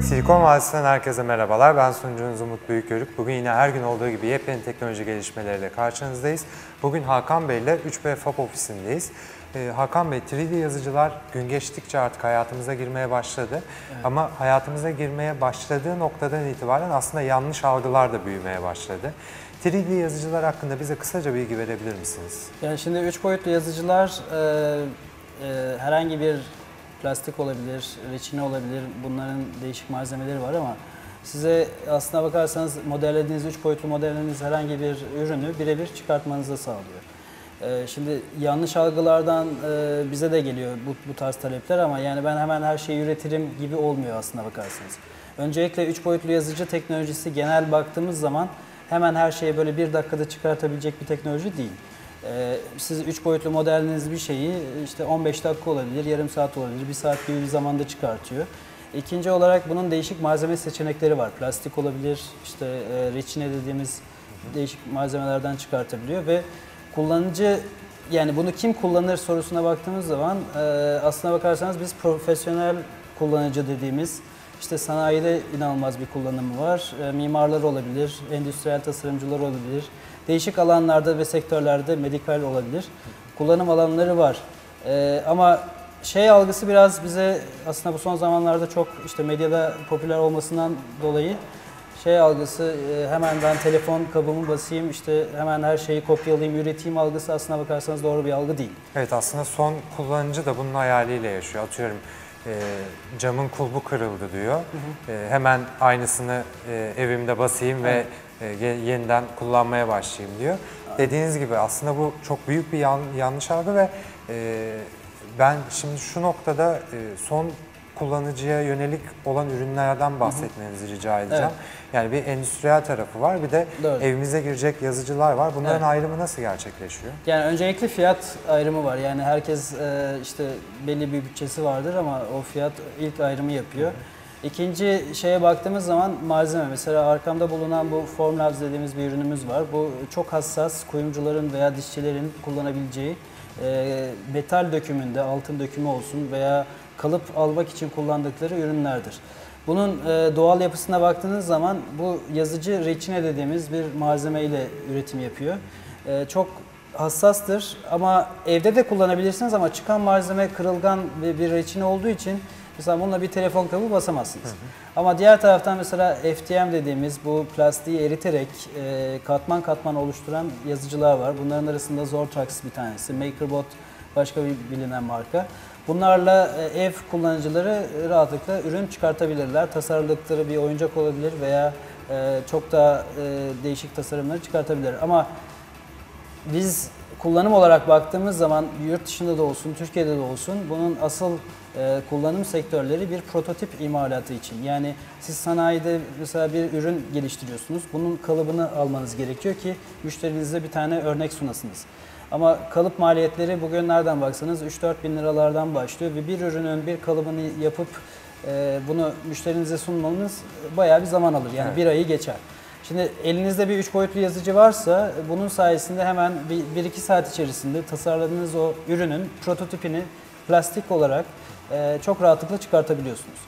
Silikon Vadisi'nden herkese merhabalar. Ben sunucunuz Umut Büyükörük. Bugün yine her gün olduğu gibi yepyeni teknoloji gelişmeleriyle karşınızdayız. Bugün Hakan Bey ile 3B FAB ofisindeyiz. Ee, Hakan Bey, 3D yazıcılar gün geçtikçe artık hayatımıza girmeye başladı. Ama hayatımıza girmeye başladığı noktadan itibaren aslında yanlış algılar da büyümeye başladı. 3D yazıcılar hakkında bize kısaca bilgi verebilir misiniz? Yani şimdi üç boyutlu yazıcılar e, e, herhangi bir plastik olabilir, reçine olabilir. Bunların değişik malzemeleri var ama size aslına bakarsanız modellediğiniz üç boyutlu modellediğiniz herhangi bir ürünü birebir çıkartmanızı sağlıyor. E, şimdi yanlış algılardan e, bize de geliyor bu, bu tarz talepler ama yani ben hemen her şeyi üretirim gibi olmuyor aslına bakarsanız. Öncelikle üç boyutlu yazıcı teknolojisi genel baktığımız zaman hemen her şeyi böyle bir dakikada çıkartabilecek bir teknoloji değil. Ee, siz üç boyutlu modeliniz bir şeyi işte 15 dakika olabilir, yarım saat olabilir, bir saat gibi bir zamanda çıkartıyor. İkinci olarak bunun değişik malzeme seçenekleri var. Plastik olabilir, işte e, reçine dediğimiz değişik malzemelerden çıkartabiliyor ve kullanıcı yani bunu kim kullanır sorusuna baktığımız zaman e, aslına bakarsanız biz profesyonel kullanıcı dediğimiz işte sanayide inanılmaz bir kullanımı var. E, mimarlar olabilir, endüstriyel tasarımcılar olabilir. Değişik alanlarda ve sektörlerde medikal olabilir. Kullanım alanları var. E, ama şey algısı biraz bize aslında bu son zamanlarda çok işte medyada popüler olmasından dolayı şey algısı e, hemen ben telefon kabımı basayım işte hemen her şeyi kopyalayayım üreteyim algısı aslına bakarsanız doğru bir algı değil. Evet aslında son kullanıcı da bunun hayaliyle yaşıyor. Atıyorum e, camın kulbu kırıldı diyor. E, hemen aynısını e, evimde basayım ve e, ye- yeniden kullanmaya başlayayım diyor. Dediğiniz gibi aslında bu çok büyük bir yan- yanlış algı ve e, ben şimdi şu noktada e, son kullanıcıya yönelik olan ürünlerden bahsetmenizi rica edeceğim. Evet. Yani bir endüstriyel tarafı var bir de Doğru. evimize girecek yazıcılar var. Bunların Evet. ayrımı nasıl gerçekleşiyor? Yani öncelikle fiyat ayrımı var. Yani herkes e, işte belli bir bütçesi vardır ama o fiyat ilk ayrımı yapıyor. İkinci şeye baktığımız zaman malzeme. Mesela arkamda bulunan bu Formlabs dediğimiz bir ürünümüz var. Bu çok hassas kuyumcuların veya dişçilerin kullanabileceği e, metal dökümünde altın dökümü olsun veya kalıp almak için kullandıkları ürünlerdir. Bunun e, doğal yapısına baktığınız zaman bu yazıcı reçine dediğimiz bir malzeme ile üretim yapıyor. E, çok hassastır ama evde de kullanabilirsiniz ama çıkan malzeme kırılgan ve bir reçine olduğu için mesela bununla bir telefon kabı basamazsınız. Ama diğer taraftan mesela FDM dediğimiz bu plastiği eriterek e, katman katman oluşturan yazıcılar var. Bunların arasında Zortrax bir tanesi, MakerBot başka bir bilinen marka. Bunlarla e, ev kullanıcıları rahatlıkla ürün çıkartabilirler. Tasarladıkları bir oyuncak olabilir veya e, çok daha e, değişik tasarımları çıkartabilir. Ama biz kullanım olarak baktığımız zaman yurt dışında da olsun, Türkiye'de de olsun bunun asıl e, kullanım sektörleri bir prototip imalatı için. Yani siz sanayide mesela bir ürün geliştiriyorsunuz. Bunun kalıbını almanız gerekiyor ki müşterinize bir tane örnek sunasınız. Ama kalıp maliyetleri bugün nereden baksanız 3-4 bin liralardan başlıyor ve bir ürünün bir kalıbını yapıp e, bunu müşterinize sunmanız bayağı bir zaman alır. Yani Evet. bir ayı geçer. Şimdi elinizde bir üç boyutlu yazıcı varsa bunun sayesinde hemen bir, bir iki saat içerisinde tasarladığınız o ürünün prototipini plastik olarak e, çok rahatlıkla çıkartabiliyorsunuz.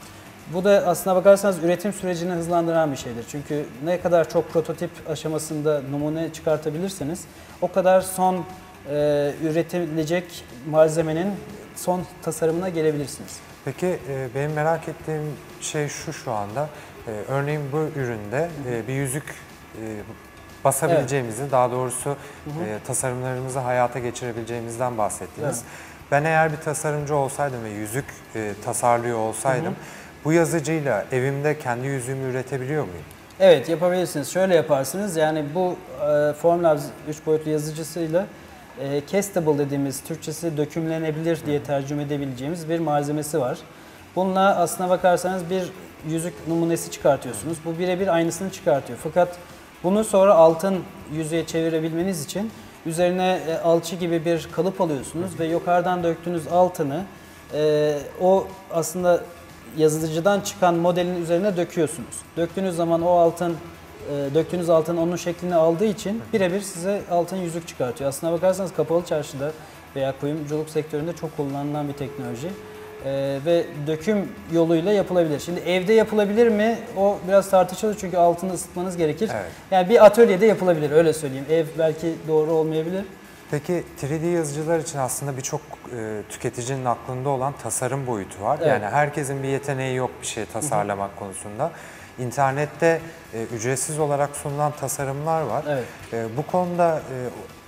Bu da aslına bakarsanız üretim sürecini hızlandıran bir şeydir. Çünkü ne kadar çok prototip aşamasında numune çıkartabilirseniz o kadar son e, üretilecek malzemenin son tasarımına gelebilirsiniz. Peki e, benim merak ettiğim şey şu şu anda. E, örneğin bu üründe e, bir yüzük e, basabileceğimizi, daha doğrusu e, tasarımlarımızı hayata geçirebileceğimizden bahsettiniz. Ben eğer bir tasarımcı olsaydım ve yüzük e, tasarlıyor olsaydım, bu yazıcıyla evimde kendi yüzüğümü üretebiliyor muyum? Evet yapabilirsiniz. Şöyle yaparsınız. Yani bu e, Formlabs 3 boyutlu yazıcısıyla e, castable dediğimiz Türkçesi dökümlenebilir diye tercüme edebileceğimiz bir malzemesi var. Bununla aslına bakarsanız bir yüzük numunesi çıkartıyorsunuz. Bu birebir aynısını çıkartıyor. Fakat bunu sonra altın yüzeye çevirebilmeniz için üzerine e, alçı gibi bir kalıp alıyorsunuz ve yukarıdan döktüğünüz altını e, o aslında yazıcıdan çıkan modelin üzerine döküyorsunuz. Döktüğünüz zaman o altın e, döktüğünüz altın onun şeklini aldığı için birebir size altın yüzük çıkartıyor. Aslına bakarsanız kapalı çarşıda veya kuyumculuk sektöründe çok kullanılan bir teknoloji. Ee, ve döküm yoluyla yapılabilir. Şimdi evde yapılabilir mi? O biraz tartışılır çünkü altını ısıtmanız gerekir. Evet. Yani bir atölyede yapılabilir öyle söyleyeyim. Ev belki doğru olmayabilir. Peki 3D yazıcılar için aslında birçok e, tüketicinin aklında olan tasarım boyutu var. Evet. Yani herkesin bir yeteneği yok bir şey tasarlamak konusunda. İnternette e, ücretsiz olarak sunulan tasarımlar var. Evet. E, bu konuda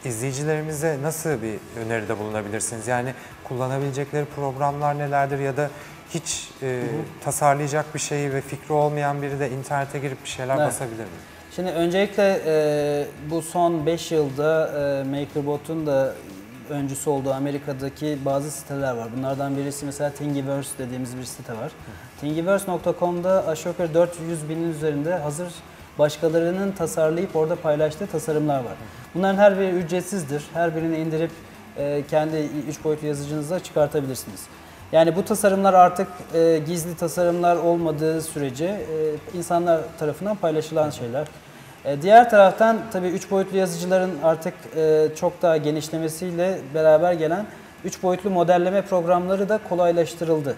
e, izleyicilerimize nasıl bir öneride bulunabilirsiniz? Yani kullanabilecekleri programlar nelerdir ya da hiç e, tasarlayacak bir şeyi ve fikri olmayan biri de internete girip bir şeyler Evet. basabilir mi? Şimdi öncelikle e, bu son 5 yılda e, MakerBot'un da öncüsü olduğu Amerika'daki bazı siteler var. Bunlardan birisi mesela Thingiverse dediğimiz bir site var. Thingiverse.com'da aşağı yukarı 400 binin üzerinde hazır başkalarının tasarlayıp orada paylaştığı tasarımlar var. Bunların her biri ücretsizdir. Her birini indirip e, kendi üç boyutlu yazıcınıza çıkartabilirsiniz. Yani bu tasarımlar artık e, gizli tasarımlar olmadığı sürece e, insanlar tarafından paylaşılan şeyler. E, diğer taraftan tabii üç boyutlu yazıcıların artık e, çok daha genişlemesiyle beraber gelen üç boyutlu modelleme programları da kolaylaştırıldı.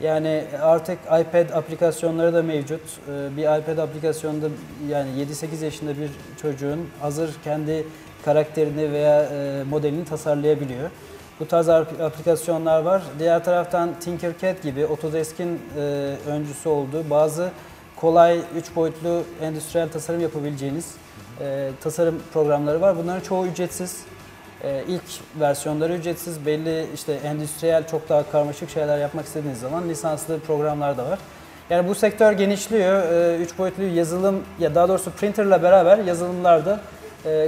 Yani artık iPad aplikasyonları da mevcut. E, bir iPad aplikasyonunda yani 7-8 yaşında bir çocuğun hazır kendi karakterini veya modelini tasarlayabiliyor. Bu tarz ap- aplikasyonlar var. Diğer taraftan Tinkercad gibi Autodesk'in öncüsü olduğu bazı kolay 3 boyutlu endüstriyel tasarım yapabileceğiniz e, tasarım programları var. Bunların çoğu ücretsiz. E, ilk versiyonları ücretsiz. Belli işte endüstriyel çok daha karmaşık şeyler yapmak istediğiniz zaman lisanslı programlar da var. Yani bu sektör genişliyor. 3 boyutlu yazılım ya daha doğrusu printerla beraber yazılımlar da e,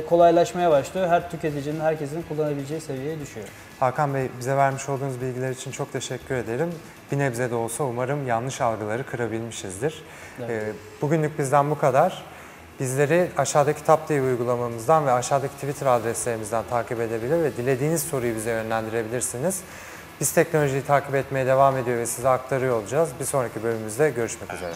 kolaylaşmaya başlıyor. Her tüketicinin, herkesin kullanabileceği seviyeye düşüyor. Hakan Bey bize vermiş olduğunuz bilgiler için çok teşekkür ederim. Bir nebze de olsa umarım yanlış algıları kırabilmişizdir. Evet. Ee, Bugünlük bizden bu kadar. Bizleri aşağıdaki Tap TV uygulamamızdan ve aşağıdaki Twitter adreslerimizden takip edebilir ve dilediğiniz soruyu bize yönlendirebilirsiniz. Biz teknolojiyi takip etmeye devam ediyor ve size aktarıyor olacağız. Bir sonraki bölümümüzde görüşmek üzere.